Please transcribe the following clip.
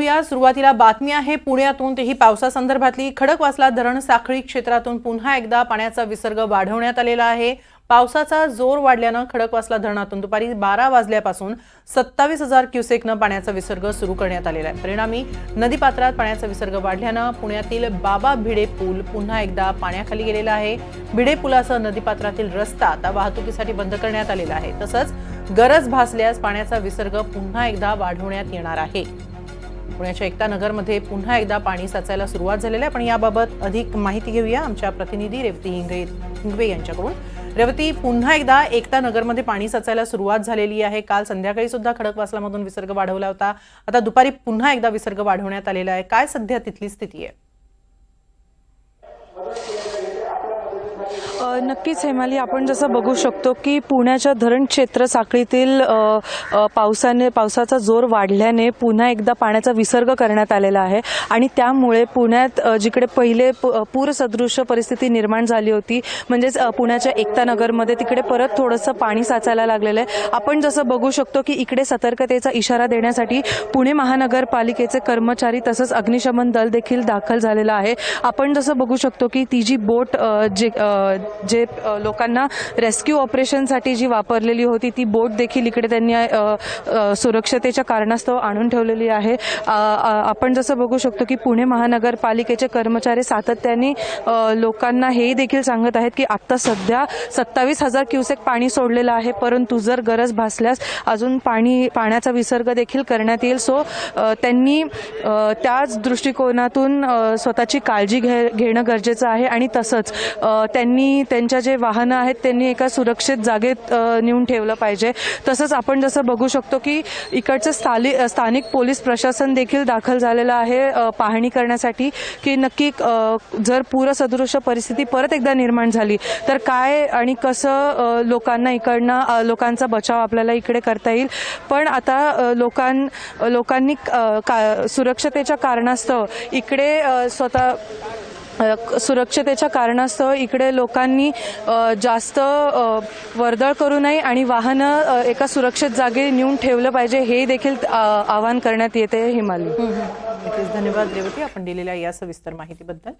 या सुरुवातीला बातमी आहे पुण्यातून तेही पावसासंदर्भातली खडकवासला धरण साखळी क्षेत्रातून पुन्हा एकदा पाण्याचा विसर्ग वाढवण्यात आलेला आहे. पावसाचा जोर वाढल्यानं खडकवासला धरणातून दुपारी बारा वाजल्यापासून सत्तावीस हजार क्युसेकनं पाण्याचा विसर्ग सुरू करण्यात आलेला आहे. परिणामी नदीपात्रात पाण्याचा विसर्ग वाढल्यानं पुण्यातील बाबा भिडे पूल पुन्हा एकदा पाण्याखाली गेलेला आहे. भिडे पुलासह नदीपात्रातील रस्ता आता वाहतुकीसाठी बंद करण्यात आलेला आहे. तसंच गरज भासल्यास पाण्याचा विसर्ग पुन्हा एकदा वाढवण्यात येणार आहे. पुण्याच्या एकता नगरमध्ये पुन्हा एकदा पाणी साचायला सुरुवात झालेली आहे. पण याबाबत अधिक माहिती घेऊया आमच्या प्रतिनिधी रेवती हिंगे हिंगवे यांच्याकडून. रेवती पुन्हा एकदा एकता नगरमध्ये पाणी साचायला सुरुवात झालेली आहे. काल संध्याकाळी सुद्धा खडकवासलामधून विसर्ग वाढवला होता. आता दुपारी पुन्हा एकदा विसर्ग वाढवण्यात आलेला आहे. काय सध्या तिथली स्थिती आहे? नक्कीच हेमाली आपण जसं बघू शकतो की पुण्याच्या धरण क्षेत्र साखळीतील पावसाने पावसाचा जोर वाढल्याने पुन्हा एकदा पाण्याचा विसर्ग करण्यात आलेला आहे. आणि त्यामुळे पुण्यात जिकडे पहिले पु- पूरसदृश परिस्थिती निर्माण झाली होती म्हणजेच पुण्याच्या एकतानगरमध्ये तिकडे परत थोडंसं पाणी साचायला लागलेलं आहे. आपण जसं बघू शकतो की इकडे सतर्कतेचा इशारा देण्यासाठी पुणे महानगरपालिकेचे कर्मचारी तसंच अग्निशमन दल देखील दाखल झालेलं आहे. आपण जसं बघू शकतो की ती जी बोट जे जे जे लोकांना रेस्क्यू ऑपरेशनसाठी जी वापरलेली होती ती बोट देखील इकडे त्यांनी सुरक्षतेच्या कारणास्तव आणून ठेवलेली आहे. आपण जसं बघू शकतो की पुणे महानगरपालिकेचे कर्मचारी सातत्याने लोकांना हे देखील सांगत आहेत की आत्ता सध्या सत्तावीस हजार क्युसेक पाणी सोडलेलं आहे परंतु जर गरज भासल्यास अजून पाणी पाण्याचा विसर्ग देखील करण्यात येईल. सो त्यांनी त्याच दृष्टिकोनातून स्वतःची काळजी घे घेणं गरजेचं आहे. आणि तसंच त्यांनी त्यांनी त्यांच्या जे वाहनं आहेत त्यांनी एका सुरक्षित जागेत नेऊन ठेवलं पाहिजे. तसंच आपण जसं बघू शकतो की इकडचं स्थाली स्थानिक पोलीस प्रशासन देखील दाखल झालेलं आहे पाहणी करण्यासाठी की नक्की जर पूरसदृश परिस्थिती परत एकदा निर्माण झाली तर काय आणि कसं लोकांना इकडनं लोकांचा बचाव आपल्याला इकडे करता येईल. पण आता लोकां लोकांनी का सुरक्षतेच्या कारणास्तव इकडे स्वतः सुरक्षतेच्या कारणास्तव इकडे लोकांनी जास्त वर्दळ करू नये आणि वाहनं एका सुरक्षित जागी नेऊन ठेवलं पाहिजे हे देखील आवाहन करण्यात येते हिमालय धन्यवाद रेवती. आपण दिलेल्या या सविस्तर माहितीबद्दल.